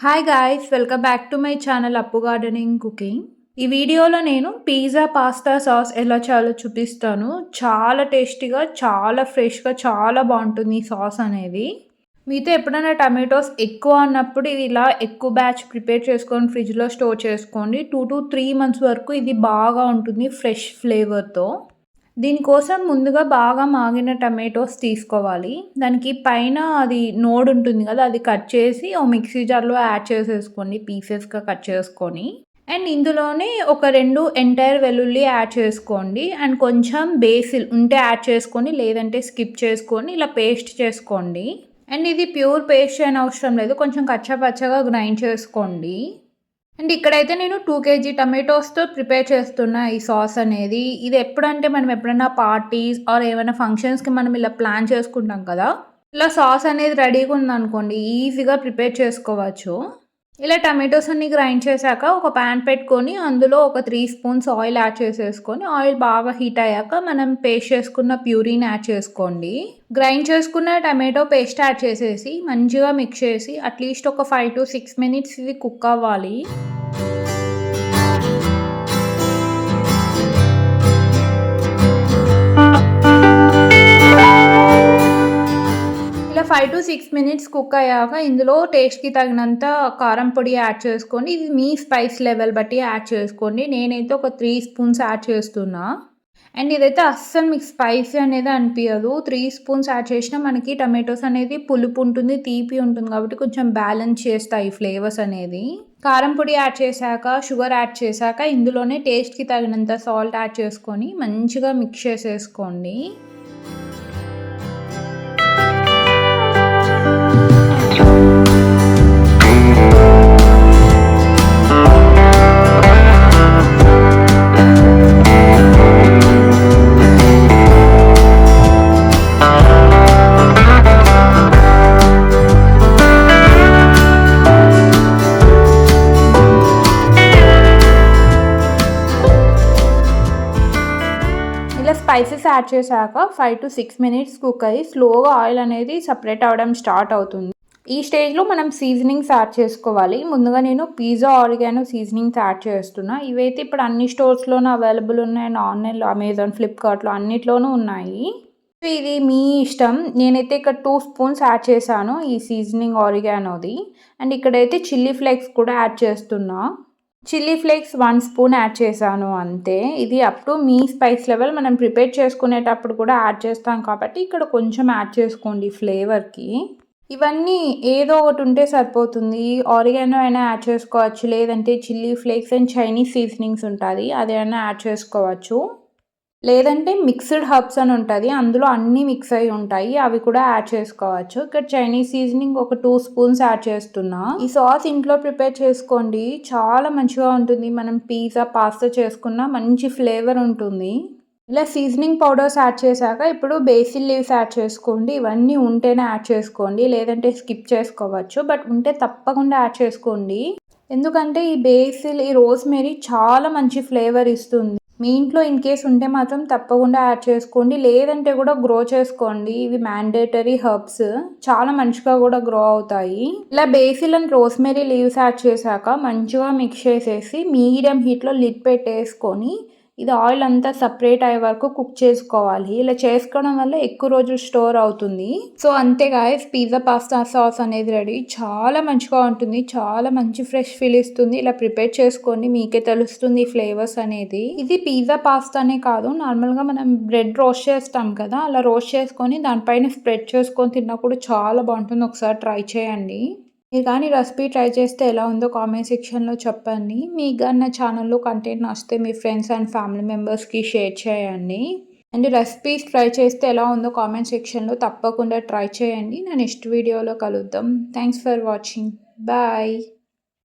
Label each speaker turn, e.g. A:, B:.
A: Hi guys welcome back to my channel Appu gardening cooking ఈ వీడియోలో నేను pizza pasta sauce ఎలా చేయాలో చూపిస్తాను. చాలా టేస్టీగా చాలా ఫ్రెష్గా చాలా బాగుంటుంది ఈ సాస్ అనేది. మీతో ఎప్పుడైనా టమాటోస్ ఎక్కువ అన్నప్పుడు ఇది ఇలా ఎక్కువ బ్యాచ్ ప్రిపేర్ చేసుకొని ఫ్రిడ్జ్లో స్టోర్ చేసుకోండి. టూ టు త్రీ మంత్స్ వరకు ఇది బాగా ఉంటుంది ఫ్రెష్ ఫ్లేవర్తో దీనికోసం ముందుగా బాగా మాగిన టమాటోస్ తీసుకోవాలి. దానికి పైన అది నోడ్ ఉంటుంది కదా అది కట్ చేసి ఓ మిక్సీ జార్లో యాడ్ చేసేసుకోండి పీసెస్గా కట్ చేసుకొని. అండ్ ఇందులోనే ఒక రెండు ఎంటైర్ వెల్లుల్లి యాడ్ చేసుకోండి. అండ్ కొంచెం బేసిల్ ఉంటే యాడ్ చేసుకొని లేదంటే స్కిప్ చేసుకొని ఇలా పేస్ట్ చేసుకోండి. అండ్ ఇది ప్యూర్ పేస్ట్ అయిన అవసరం లేదు కొంచెం కచ్చపచ్చగా గ్రైండ్ చేసుకోండి. అండ్ ఇక్కడైతే నేను టూ కేజీ టమాటోస్తో ప్రిపేర్ చేస్తున్న ఈ సాస్ అనేది. ఇది ఎప్పుడంటే మనం ఎప్పుడైనా పార్టీస్ ఆర్ ఏమైనా ఫంక్షన్స్కి మనం ఇలా ప్లాన్ చేసుకుంటాం కదా. ఇలా సాస్ అనేది రెడీగా ఉందనుకోండి ఈజీగా ప్రిపేర్ చేసుకోవచ్చు. ఇలా టమాటోస్ అన్ని గ్రైండ్ చేశాక ఒక ప్యాన్ పెట్టుకొని అందులో ఒక త్రీ స్పూన్స్ ఆయిల్ యాడ్ చేసేసుకొని ఆయిల్ బాగా హీట్ అయ్యాక మనం పేస్ట్ చేసుకున్న ప్యూరీని యాడ్ చేసుకోండి. గ్రైండ్ చేసుకున్న టమాటో పేస్ట్ యాడ్ చేసేసి మంచిగా మిక్స్ చేసి అట్లీస్ట్ ఒక ఫైవ్ టు సిక్స్ మినిట్స్ ఇది కుక్ అవ్వాలి. Five to six minutes cook అయ్యాక ఇందులో టేస్ట్కి తగినంత కారం పొడి యాడ్ చేసుకోండి. ఇది మీ స్పైస్ లెవెల్ బట్టి యాడ్ చేసుకోండి. నేనైతే ఒక త్రీ స్పూన్స్ యాడ్ చేస్తున్నా. అండ్ ఇదైతే అస్సలు మీకు స్పైసీ అనేది అనిపించదు త్రీ స్పూన్స్ యాడ్ చేసినా మనకి టమాటోస్ అనేది పులుపు ఉంటుంది తీపి ఉంటుంది కాబట్టి కొంచెం బ్యాలెన్స్ చేస్తాయి ఫ్లేవర్స్ అనేది. కారం పొడి యాడ్ చేశాక షుగర్ యాడ్ చేశాక ఇందులోనే టేస్ట్కి తగినంత సాల్ట్ యాడ్ చేసుకొని మంచిగా మిక్స్ చేసేసుకోండి. స్పైసెస్ యాడ్ చేశాక five to six minutes cook అయ్యి స్లోగా ఆయిల్ అనేది సపరేట్ అవ్వడం స్టార్ట్ అవుతుంది. ఈ స్టేజ్లో మనం సీజనింగ్స్ యాడ్ చేసుకోవాలి. ముందుగా నేను పిజ్జా ఆరిగానో సీజనింగ్స్ యాడ్ చేస్తున్నా. ఇవైతే ఇప్పుడు అన్ని స్టోర్స్లోనూ అవైలబుల్ ఉన్నాయి. అండ్ ఆన్లైన్లో అమెజాన్ ఫ్లిప్కార్ట్లో అన్నిట్లోనూ ఉన్నాయి. ఇది మీ ఇష్టం. నేనైతే ఇక్కడ టూ స్పూన్స్ యాడ్ చేశాను ఈ సీజనింగ్ ఆరిగానోది అండ్ ఇక్కడైతే చిల్లీ ఫ్లేక్స్ కూడా యాడ్ చేస్తున్నా. Chilli flakes one spoon add చేశాను అంతే. ఇది అప్ టు మీ స్పైస్ లెవెల్ మనం ప్రిపేర్ చేసుకునేటప్పుడు కూడా యాడ్ చేస్తాం కాబట్టి ఇక్కడ కొంచెం యాడ్ చేసుకోండి ఫ్లేవర్కి ఇవన్నీ ఏదో ఒకటి ఉంటే సరిపోతుంది. ఆరిగానో అయినా యాడ్ చేసుకోవచ్చు. లేదంటే chilli flakes and Chinese seasonings ఉంటుంది. అదైనా యాడ్ చేసుకోవచ్చు. లేదంటే మిక్స్డ్ హర్బ్స్ అని ఉంటుంది. అందులో అన్నీ మిక్స్ అయి ఉంటాయి. అవి కూడా యాడ్ చేసుకోవచ్చు. ఇక్కడ చైనీస్ సీజనింగ్ ఒక టూ స్పూన్స్ యాడ్ చేస్తున్నా. ఈ సాస్ ఇంట్లో ప్రిపేర్ చేసుకోండి. చాలా మంచిగా ఉంటుంది. మనం పిజ్జా పాస్తా చేసుకున్న మంచి ఫ్లేవర్ ఉంటుంది. ఇలా సీజనింగ్ పౌడర్స్ యాడ్ చేశాక ఇప్పుడు బేసిల్ లీవ్స్ యాడ్ చేసుకోండి. ఇవన్నీ ఉంటేనే యాడ్ చేసుకోండి. లేదంటే స్కిప్ చేసుకోవచ్చు. బట్ ఉంటే తప్పకుండా యాడ్ చేసుకోండి. ఎందుకంటే ఈ బేసిల్ ఈ రోస్మేరీ చాలా మంచి ఫ్లేవర్ ఇస్తుంది. మీ ఇంట్లో ఇన్ కేస్ ఉంటే మాత్రం తప్పకుండా యాడ్ చేసుకోండి. లేదంటే కూడా గ్రో చేసుకోండి. ఇవి మ్యాండేటరీ హర్బ్స్. చాలా మంచిగా కూడా గ్రో అవుతాయి. ఇలా basil and rosemary leaves add చేశాక మంచిగా మిక్స్ చేసేసి మీడియం హీట్లో లిడ్ పెట్టేసుకొని ఇది ఆయిల్ అంతా సపరేట్ అయ్యే వరకు కుక్ చేసుకోవాలి. ఇలా చేసుకోవడం వల్ల ఎక్కువ రోజులు స్టోర్ అవుతుంది. సో అంతే గాయస్ పిజ్జా పాస్తా సాస్ అనేది రెడీ. చాలా మంచిగా ఉంటుంది. చాలా మంచి ఫ్రెష్ ఫీల్ ఇస్తుంది. ఇలా ప్రిపేర్ చేసుకొని మీకే తెలుస్తుంది ఫ్లేవర్స్ అనేది. ఇది పిజ్జా పాస్తానే కాదు. నార్మల్గా మనం బ్రెడ్ రోస్ట్ చేస్తాం కదా అలా రోస్ట్ చేసుకొని దానిపైన స్ప్రెడ్ చేసుకొని తిన్నప్పుడు చాలా బాగుంటుంది. ఒకసారి ట్రై చేయండి. మీరు కానీ రెసిపీ ట్రై చేస్తే ఎలా ఉందో కామెంట్ సెక్షన్లో చెప్పండి. మీకు కానీ నా ఛానల్లో కంటెంట్ నచ్చితే మీ ఫ్రెండ్స్ అండ్ ఫ్యామిలీ మెంబర్స్కి షేర్ చేయండి. అండ్ రెసిపీస్ ట్రై చేస్తే ఎలా ఉందో కామెంట్ సెక్షన్లో తప్పకుండా ట్రై చేయండి. నేను నెక్స్ట్ వీడియోలో కలుద్దాం. Thanks for watching bye